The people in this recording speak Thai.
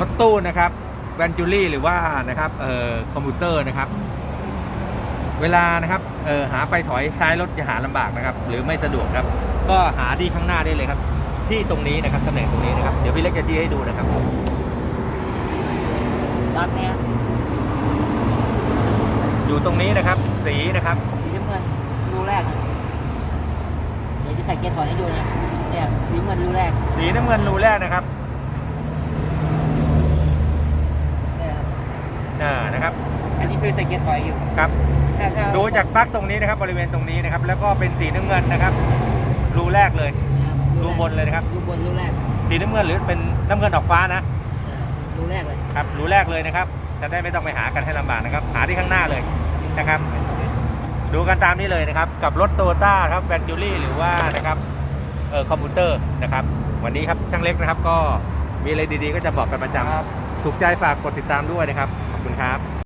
รถตู้นะครับแวนจูรี่หรือว่านะครับเอ่อคอมพิวเตอร์นะครับ เวลานะครับเอ่อหาไฟถอยท้ายรถจะหาลำบากนะครับ หรือไม่สะดวกครับ ก็หาที่ข้างหน้าได้เลยครับ ที่ตรงนี้นะครับตำแหน่งตรงนี้นะครับเดี๋ยวพี่เล็กจะชี้ให้ดูนะครับรอบเนี้ยอยู่ตรงนี้นะครับ สีนะครับสีน้ำเงินรูแรกนะเดี๋ยวจะใส่เกียร์ถอยให้ดูนะเนี่ยสีน้ำเงินรูแรก สีน้ำเงินรูแรกนะครับ เนี่ยครับ อ่า นะครับ อันนี้คือใส่เกียร์ถอยอยู่ครับถ้าถ้าดูจากปลั๊กตรงนี้นะครับบริเวณตรงนี้นะครับ แล้วก็เป็นสีน้ำเงินนะครับ รูแรกเลยนะครับรูบนเลยนะครับ รูบนรูแรกสีน้ำเงินหรือเป็นน้ำเงินออกฟ้านะ รูแรกเลยครับรูแรกเลยนะครับ จะได้ไม่ต้องไปหากันให้ลำบากนะครับ หาที่ข้างหน้าเลยนะครับ ดูกันตามนี้เลยนะครับ กับรถโตโยต้าครับแวนจูรี่หรือว่านะครับเอ่อคอมพิวเตอร์นะครับ วันนี้ครับช่างเล็กนะครับก็มีอะไรดีๆก็จะบอกกันประจำถูกใจฝากกดติดตามด้วยนะครับขอบคุณ ครับ